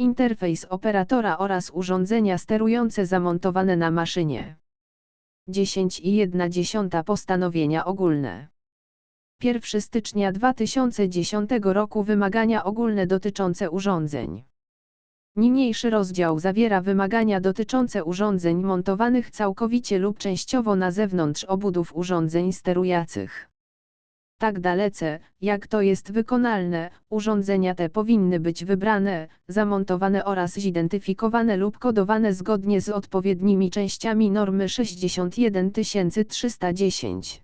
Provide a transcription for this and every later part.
interfejs operatora oraz urządzenia sterujące zamontowane na maszynie. 10,1 postanowienia ogólne. 1 stycznia 2010 roku wymagania ogólne dotyczące urządzeń. Niniejszy rozdział zawiera wymagania dotyczące urządzeń montowanych całkowicie lub częściowo na zewnątrz obudów urządzeń sterujacych. Tak dalece, jak to jest wykonalne, urządzenia te powinny być wybrane, zamontowane oraz zidentyfikowane lub kodowane zgodnie z odpowiednimi częściami normy 61310.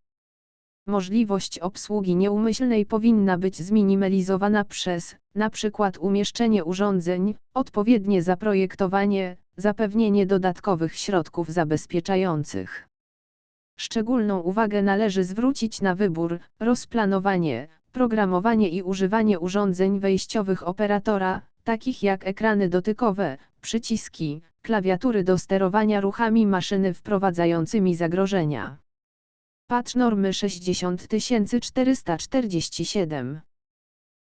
Możliwość obsługi nieumyślnej powinna być zminimalizowana przez, na przykład umieszczenie urządzeń, odpowiednie zaprojektowanie, zapewnienie dodatkowych środków zabezpieczających. Szczególną uwagę należy zwrócić na wybór, rozplanowanie, programowanie i używanie urządzeń wejściowych operatora, takich jak ekrany dotykowe, przyciski, klawiatury do sterowania ruchami maszyny wprowadzającymi zagrożenia. Patch normy 60447.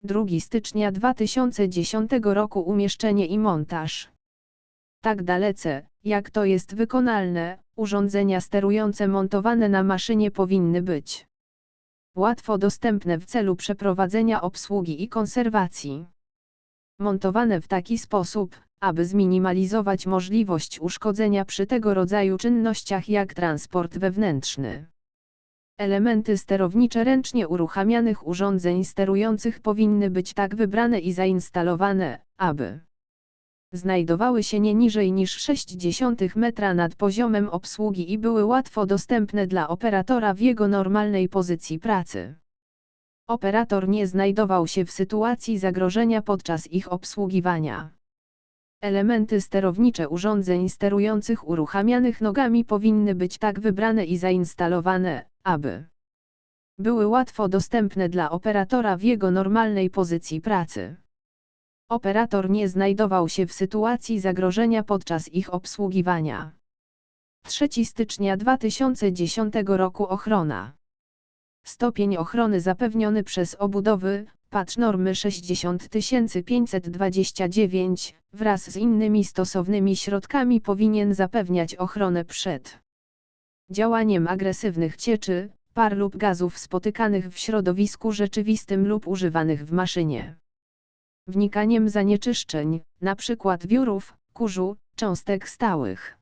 2 stycznia 2010 roku umieszczenie i montaż. Tak dalece, jak to jest wykonalne, urządzenia sterujące montowane na maszynie powinny być łatwo dostępne w celu przeprowadzenia obsługi i konserwacji. Montowane w taki sposób, aby zminimalizować możliwość uszkodzenia przy tego rodzaju czynnościach jak transport wewnętrzny. Elementy sterownicze ręcznie uruchamianych urządzeń sterujących powinny być tak wybrane i zainstalowane, aby znajdowały się nie niżej niż 0,6 metra nad poziomem obsługi i były łatwo dostępne dla operatora w jego normalnej pozycji pracy. Operator nie znajdował się w sytuacji zagrożenia podczas ich obsługiwania. Elementy sterownicze urządzeń sterujących uruchamianych nogami powinny być tak wybrane i zainstalowane, aby były łatwo dostępne dla operatora w jego normalnej pozycji pracy. Operator nie znajdował się w sytuacji zagrożenia podczas ich obsługiwania. 3 stycznia 2010 roku ochrona. Stopień ochrony zapewniony przez obudowy, patch normy 60529, wraz z innymi stosownymi środkami powinien zapewniać ochronę przed działaniem agresywnych cieczy, par lub gazów spotykanych w środowisku rzeczywistym lub używanych w maszynie. Wnikaniem zanieczyszczeń, np. wiórów, kurzu, cząstek stałych.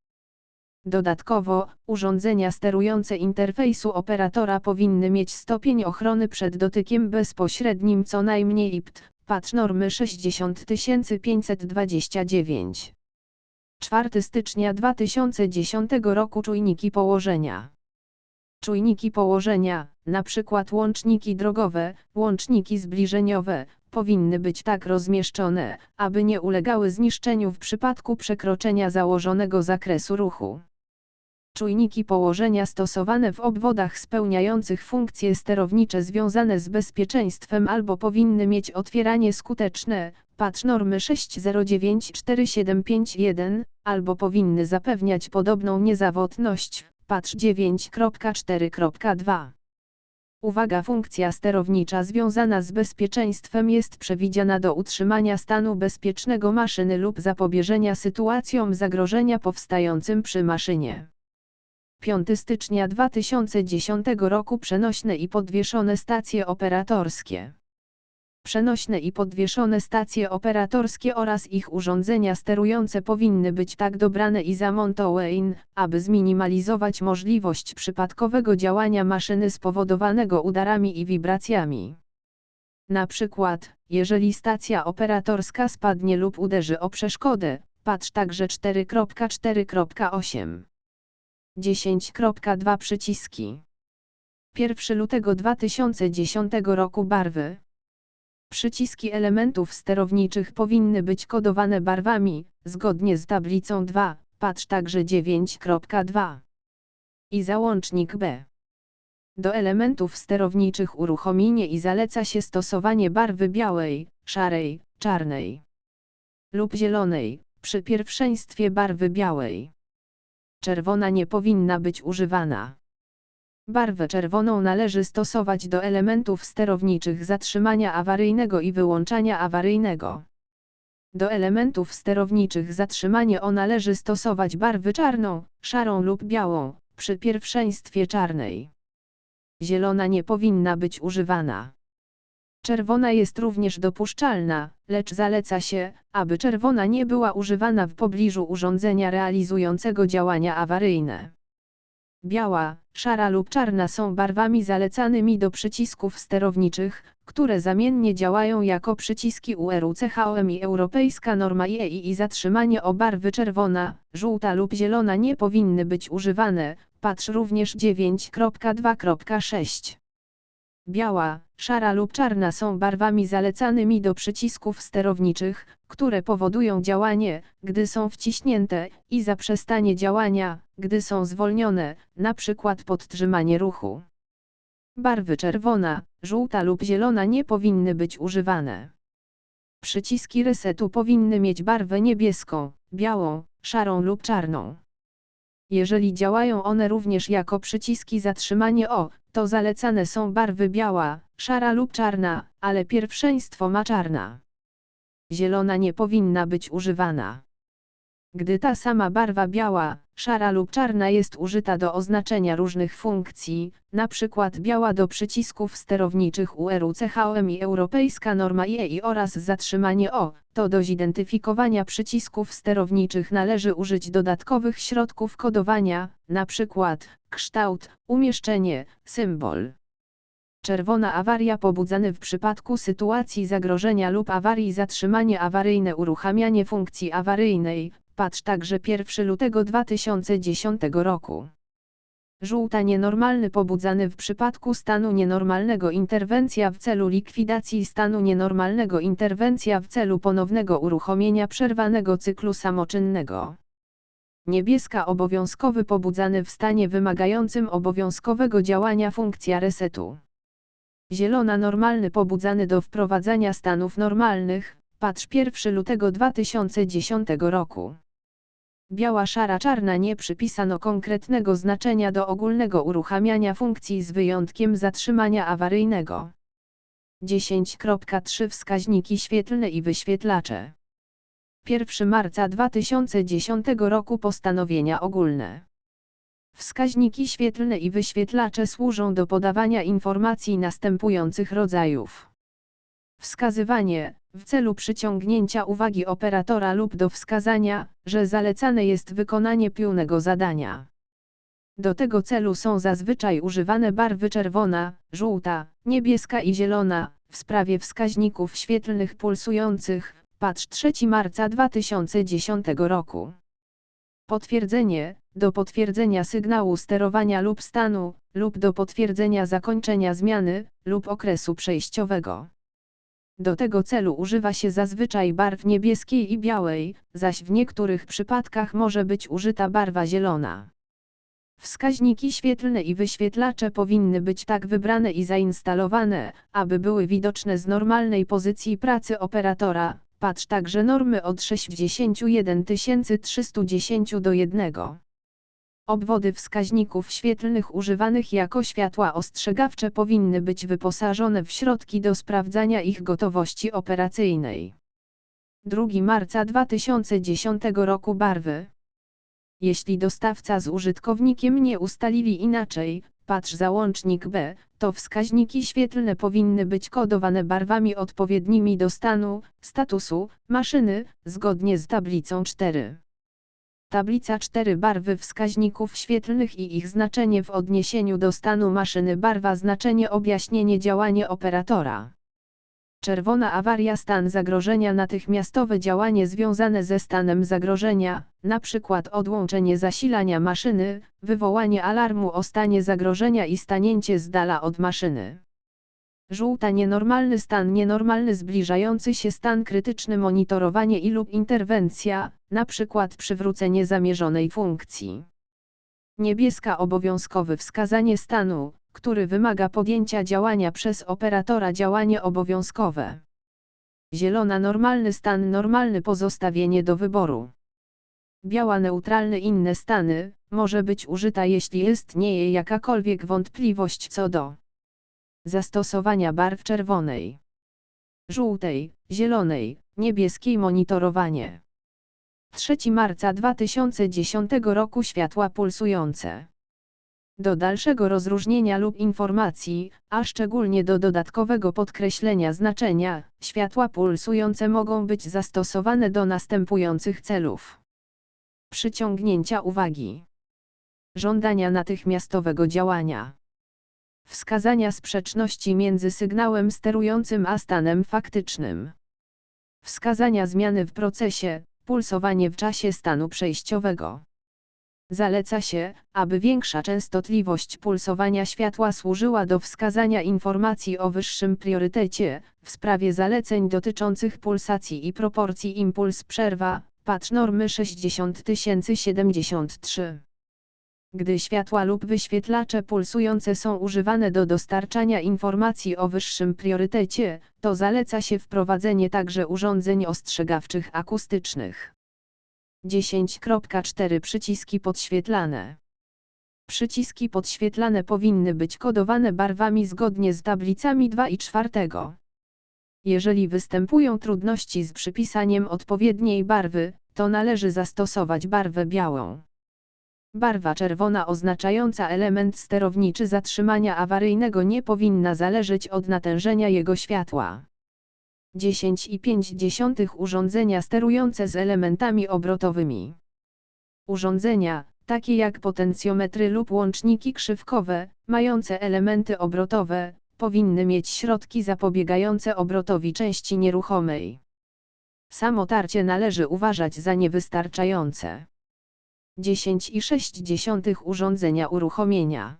Dodatkowo, urządzenia sterujące interfejsu operatora powinny mieć stopień ochrony przed dotykiem bezpośrednim co najmniej IPT, patch normy 60529. 4 stycznia 2010 roku czujniki położenia. Czujniki położenia, np. łączniki drogowe, łączniki zbliżeniowe, powinny być tak rozmieszczone, aby nie ulegały zniszczeniu w przypadku przekroczenia założonego zakresu ruchu. Czujniki położenia stosowane w obwodach spełniających funkcje sterownicze związane z bezpieczeństwem albo powinny mieć otwieranie skuteczne, patch normy 6094751, albo powinny zapewniać podobną niezawodność, patch 9.4.2. Uwaga funkcja sterownicza związana z bezpieczeństwem jest przewidziana do utrzymania stanu bezpiecznego maszyny lub zapobieżenia sytuacjom zagrożenia powstającym przy maszynie. 5 stycznia 2010 roku przenośne i podwieszone stacje operatorskie. Przenośne i podwieszone stacje operatorskie oraz ich urządzenia sterujące powinny być tak dobrane i zamontowane, aby zminimalizować możliwość przypadkowego działania maszyny spowodowanego udarami i wibracjami. Na przykład, jeżeli stacja operatorska spadnie lub uderzy o przeszkodę, patrz także 4.4.8. 10.2 przyciski. 1 lutego 2010 roku barwy. Przyciski elementów sterowniczych powinny być kodowane barwami, zgodnie z tablicą 2, patrz także 9.2. I załącznik B. Do elementów sterowniczych uruchomienie i zaleca się stosowanie barwy białej, szarej, czarnej lub zielonej, przy pierwszeństwie barwy białej. Czerwona nie powinna być używana. Barwę czerwoną należy stosować do elementów sterowniczych zatrzymania awaryjnego i wyłączania awaryjnego. Do elementów sterowniczych zatrzymanie o należy stosować barwy czarną, szarą lub białą, przy pierwszeństwie czarnej. Zielona nie powinna być używana. Czerwona jest również dopuszczalna, lecz zaleca się, aby czerwona nie była używana w pobliżu urządzenia realizującego działania awaryjne. Biała, szara lub czarna są barwami zalecanymi do przycisków sterowniczych, które zamiennie działają jako przyciski URUCHOM i Europejska norma IEI i zatrzymanie o barwy czerwona, żółta lub zielona nie powinny być używane, patrz również 9.2.6. Biała, szara lub czarna są barwami zalecanymi do przycisków sterowniczych, które powodują działanie, gdy są wciśnięte, i zaprzestanie działania, gdy są zwolnione, np. podtrzymanie ruchu. Barwy czerwona, żółta lub zielona nie powinny być używane. Przyciski resetu powinny mieć barwę niebieską, białą, szarą lub czarną. Jeżeli działają one również jako przyciski zatrzymanie o, to zalecane są barwy biała, szara lub czarna, ale pierwszeństwo ma czarna. Zielona nie powinna być używana. Gdy ta sama barwa biała, szara lub czarna jest użyta do oznaczenia różnych funkcji, np. biała do przycisków sterowniczych URUCHOM i Europejska norma IEI oraz zatrzymanie O, to do zidentyfikowania przycisków sterowniczych należy użyć dodatkowych środków kodowania, np. kształt, umieszczenie, symbol. Czerwona awaria pobudzany w przypadku sytuacji zagrożenia lub awarii zatrzymanie awaryjne uruchamianie funkcji awaryjnej, Patrz także 1 lutego 2010 roku. Żółta nienormalny pobudzany w przypadku stanu nienormalnego interwencja w celu likwidacji stanu nienormalnego interwencja w celu ponownego uruchomienia przerwanego cyklu samoczynnego. Niebieska obowiązkowy pobudzany w stanie wymagającym obowiązkowego działania funkcja resetu. Zielona normalny pobudzany do wprowadzania stanów normalnych, patrz 1 lutego 2010 roku. Biała szara czarna nie przypisano konkretnego znaczenia do ogólnego uruchamiania funkcji z wyjątkiem zatrzymania awaryjnego. 10.3 Wskaźniki świetlne i wyświetlacze 1 marca 2010 roku Postanowienia ogólne Wskaźniki świetlne i wyświetlacze służą do podawania informacji następujących rodzajów. Wskazywanie, w celu przyciągnięcia uwagi operatora lub do wskazania, że zalecane jest wykonanie pełnego zadania. Do tego celu są zazwyczaj używane barwy czerwona, żółta, niebieska i zielona, w sprawie wskaźników świetlnych pulsujących, patrz 3 marca 2010 roku. Potwierdzenie, do potwierdzenia sygnału sterowania lub stanu, lub do potwierdzenia zakończenia zmiany, lub okresu przejściowego. Do tego celu używa się zazwyczaj barw niebieskiej i białej, zaś w niektórych przypadkach może być użyta barwa zielona. Wskaźniki świetlne i wyświetlacze powinny być tak wybrane i zainstalowane, aby były widoczne z normalnej pozycji pracy operatora. Patrz także normy od 61310 do 1. Obwody wskaźników świetlnych używanych jako światła ostrzegawcze powinny być wyposażone w środki do sprawdzania ich gotowości operacyjnej. 2 marca 2010 roku barwy. Jeśli dostawca z użytkownikiem nie ustalili inaczej, patrz załącznik B, to wskaźniki świetlne powinny być kodowane barwami odpowiednimi do stanu, statusu, maszyny, zgodnie z tablicą 4. Tablica 4 barwy wskaźników świetlnych i ich znaczenie w odniesieniu do stanu maszyny barwa znaczenie objaśnienie działanie operatora. Czerwona awaria stan zagrożenia natychmiastowe działanie związane ze stanem zagrożenia, np. odłączenie zasilania maszyny, wywołanie alarmu o stanie zagrożenia i stanięcie z dala od maszyny. Żółta nienormalny stan nienormalny zbliżający się stan krytyczny monitorowanie i lub interwencja, np. przywrócenie zamierzonej funkcji. Niebieska obowiązkowy wskazanie stanu, który wymaga podjęcia działania przez operatora działanie obowiązkowe. Zielona normalny stan normalny pozostawienie do wyboru. Biała neutralny inne stany, może być użyta jeśli istnieje jakakolwiek wątpliwość co do zastosowania barw czerwonej, żółtej, zielonej, niebieskiej monitorowanie. 3 marca 2010 roku światła pulsujące. Do dalszego rozróżnienia lub informacji, a szczególnie do dodatkowego podkreślenia znaczenia, światła pulsujące mogą być zastosowane do następujących celów: przyciągnięcia uwagi, żądania natychmiastowego działania, wskazania sprzeczności między sygnałem sterującym a stanem faktycznym, wskazania zmiany w procesie, pulsowanie w czasie stanu przejściowego. Zaleca się, aby większa częstotliwość pulsowania światła służyła do wskazania informacji o wyższym priorytecie, w sprawie zaleceń dotyczących pulsacji i proporcji impuls-przerwa, patrz normy 60073. Gdy światła lub wyświetlacze pulsujące są używane do dostarczania informacji o wyższym priorytecie, to zaleca się wprowadzenie także urządzeń ostrzegawczych akustycznych. 10.4 Przyciski podświetlane. Przyciski podświetlane powinny być kodowane barwami zgodnie z tablicami 2 i 4. Jeżeli występują trudności z przypisaniem odpowiedniej barwy, to należy zastosować barwę białą. Barwa czerwona oznaczająca element sterowniczy zatrzymania awaryjnego nie powinna zależeć od natężenia jego światła. 10,5 urządzenia sterujące z elementami obrotowymi. Urządzenia, takie jak potencjometry lub łączniki krzywkowe, mające elementy obrotowe, powinny mieć środki zapobiegające obrotowi części nieruchomej. Samo tarcie należy uważać za niewystarczające. 10,6 urządzenia uruchomienia.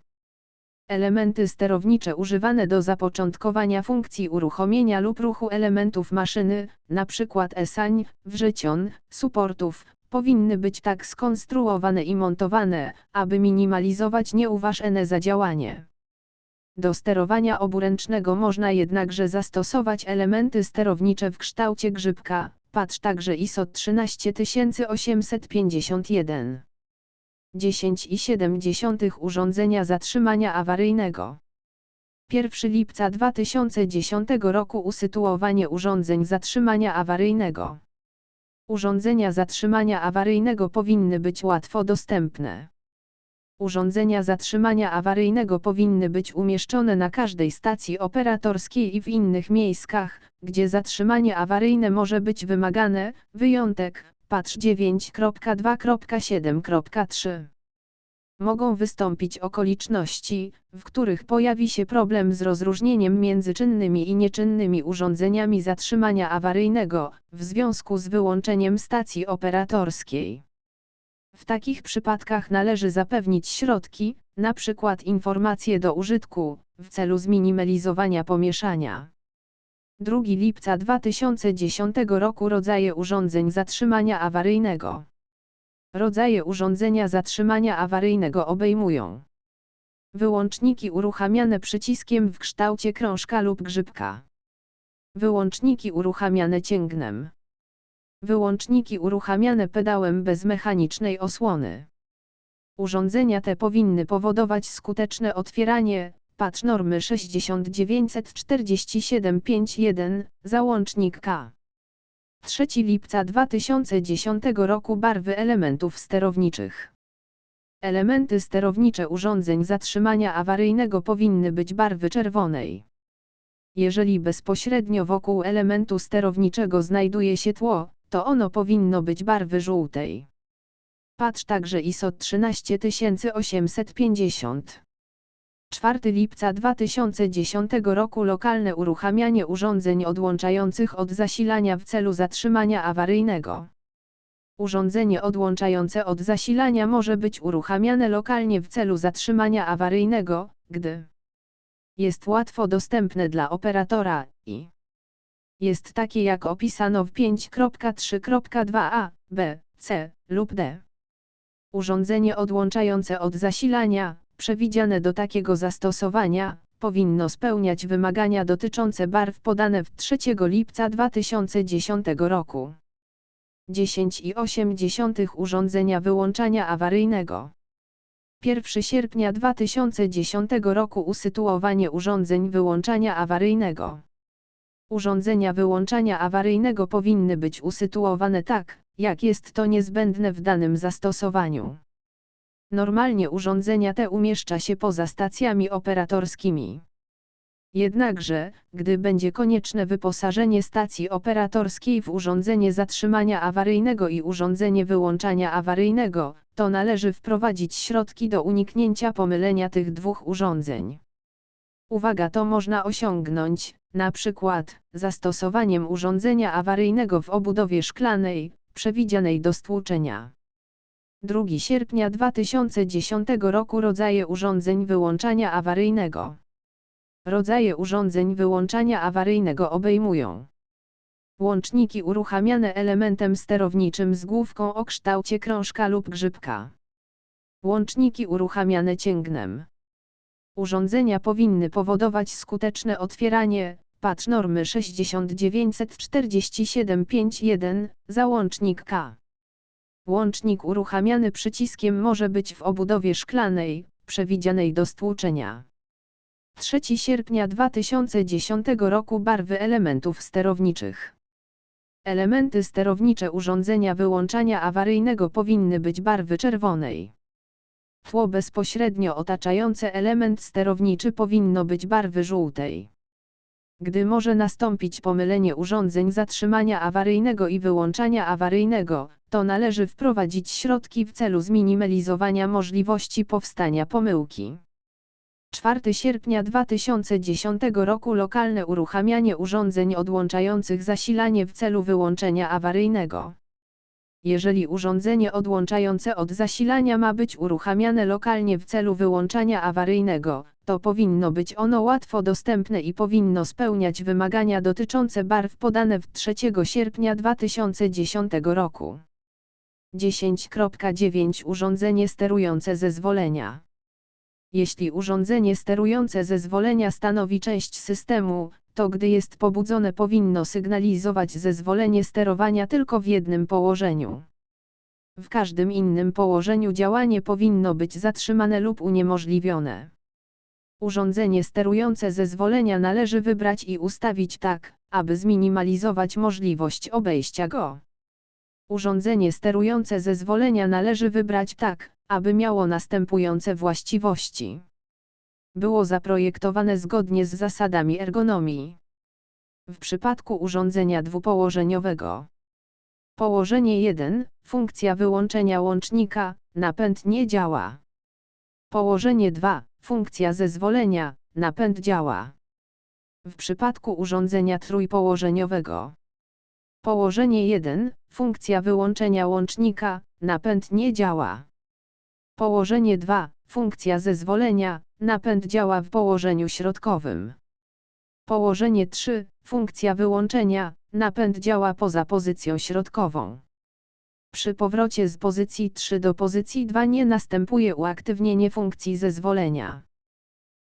Elementy sterownicze używane do zapoczątkowania funkcji uruchomienia lub ruchu elementów maszyny, np. esań, wrzecion, suportów, powinny być tak skonstruowane i montowane, aby minimalizować nieuważne zadziałanie. Do sterowania oburęcznego można jednakże zastosować elementy sterownicze w kształcie grzybka, patrz także ISO 13851. 10,7 urządzenia zatrzymania awaryjnego. 1 lipca 2010 roku usytuowanie urządzeń zatrzymania awaryjnego. Urządzenia zatrzymania awaryjnego powinny być łatwo dostępne. Urządzenia zatrzymania awaryjnego powinny być umieszczone na każdej stacji operatorskiej i w innych miejscach, gdzie zatrzymanie awaryjne może być wymagane, wyjątek, patrz 9.2.7.3. Mogą wystąpić okoliczności, w których pojawi się problem z rozróżnieniem między czynnymi i nieczynnymi urządzeniami zatrzymania awaryjnego, w związku z wyłączeniem stacji operatorskiej. W takich przypadkach należy zapewnić środki, np. informacje do użytku, w celu zminimalizowania pomieszania. 2 lipca 2010 roku rodzaje urządzeń zatrzymania awaryjnego. Rodzaje urządzenia zatrzymania awaryjnego obejmują wyłączniki uruchamiane przyciskiem w kształcie krążka lub grzybka, wyłączniki uruchamiane cięgnem, wyłączniki uruchamiane pedałem bez mechanicznej osłony. Urządzenia te powinny powodować skuteczne otwieranie, patrz normy 6947.5.1, załącznik K. 3 lipca 2010 roku barwy elementów sterowniczych. Elementy sterownicze urządzeń zatrzymania awaryjnego powinny być barwy czerwonej. Jeżeli bezpośrednio wokół elementu sterowniczego znajduje się tło, to ono powinno być barwy żółtej. Patrz także ISO 13850. 4 lipca 2010 roku lokalne uruchamianie urządzeń odłączających od zasilania w celu zatrzymania awaryjnego. Urządzenie odłączające od zasilania może być uruchamiane lokalnie w celu zatrzymania awaryjnego, gdy jest łatwo dostępne dla operatora i jest takie jak opisano w 5.3.2a, b, c lub d. Urządzenie odłączające od zasilania, przewidziane do takiego zastosowania, powinno spełniać wymagania dotyczące barw podane w 3 lipca 2010 roku. 10,8 urządzenia wyłączania awaryjnego. 1 sierpnia 2010 roku usytuowanie urządzeń wyłączania awaryjnego. Urządzenia wyłączania awaryjnego powinny być usytuowane tak, jak jest to niezbędne w danym zastosowaniu. Normalnie urządzenia te umieszcza się poza stacjami operatorskimi. Jednakże, gdy będzie konieczne wyposażenie stacji operatorskiej w urządzenie zatrzymania awaryjnego i urządzenie wyłączania awaryjnego, to należy wprowadzić środki do uniknięcia pomylenia tych dwóch urządzeń. Uwaga to można osiągnąć, na przykład, zastosowaniem urządzenia awaryjnego w obudowie szklanej, przewidzianej do stłuczenia. 2 sierpnia 2010 roku rodzaje urządzeń wyłączania awaryjnego. Rodzaje urządzeń wyłączania awaryjnego obejmują łączniki uruchamiane elementem sterowniczym z główką o kształcie krążka lub grzybka. Łączniki uruchamiane cięgnem. Urządzenia powinny powodować skuteczne otwieranie, patrz normy 6947.5.1, załącznik K. Łącznik uruchamiany przyciskiem może być w obudowie szklanej, przewidzianej do stłuczenia. 3 sierpnia 2010 roku barwy elementów sterowniczych. Elementy sterownicze urządzenia wyłączania awaryjnego powinny być barwy czerwonej. Tło bezpośrednio otaczające element sterowniczy powinno być barwy żółtej. Gdy może nastąpić pomylenie urządzeń zatrzymania awaryjnego i wyłączania awaryjnego, to należy wprowadzić środki w celu zminimalizowania możliwości powstania pomyłki. 4 sierpnia 2010 roku lokalne uruchamianie urządzeń odłączających zasilanie w celu wyłączenia awaryjnego. Jeżeli urządzenie odłączające od zasilania ma być uruchamiane lokalnie w celu wyłączania awaryjnego, to powinno być ono łatwo dostępne i powinno spełniać wymagania dotyczące barw podane w 3 sierpnia 2010 roku. 10.9 Urządzenie sterujące zezwolenia. Jeśli urządzenie sterujące zezwolenia stanowi część systemu, to gdy jest pobudzone powinno sygnalizować zezwolenie sterowania tylko w jednym położeniu. W każdym innym położeniu działanie powinno być zatrzymane lub uniemożliwione. Urządzenie sterujące zezwolenia należy wybrać i ustawić tak, aby zminimalizować możliwość obejścia go. Urządzenie sterujące zezwolenia należy wybrać tak, aby miało następujące właściwości. Było zaprojektowane zgodnie z zasadami ergonomii. W przypadku urządzenia dwupołożeniowego. Położenie 1, funkcja wyłączenia łącznika, napęd nie działa. Położenie 2, funkcja zezwolenia, napęd działa. W przypadku urządzenia trójpołożeniowego. Położenie 1, funkcja wyłączenia łącznika, napęd nie działa. Położenie 2, funkcja zezwolenia, napęd działa w położeniu środkowym. Położenie 3, funkcja wyłączenia, napęd działa poza pozycją środkową. Przy powrocie z pozycji 3 do pozycji 2 nie następuje uaktywnienie funkcji zezwolenia.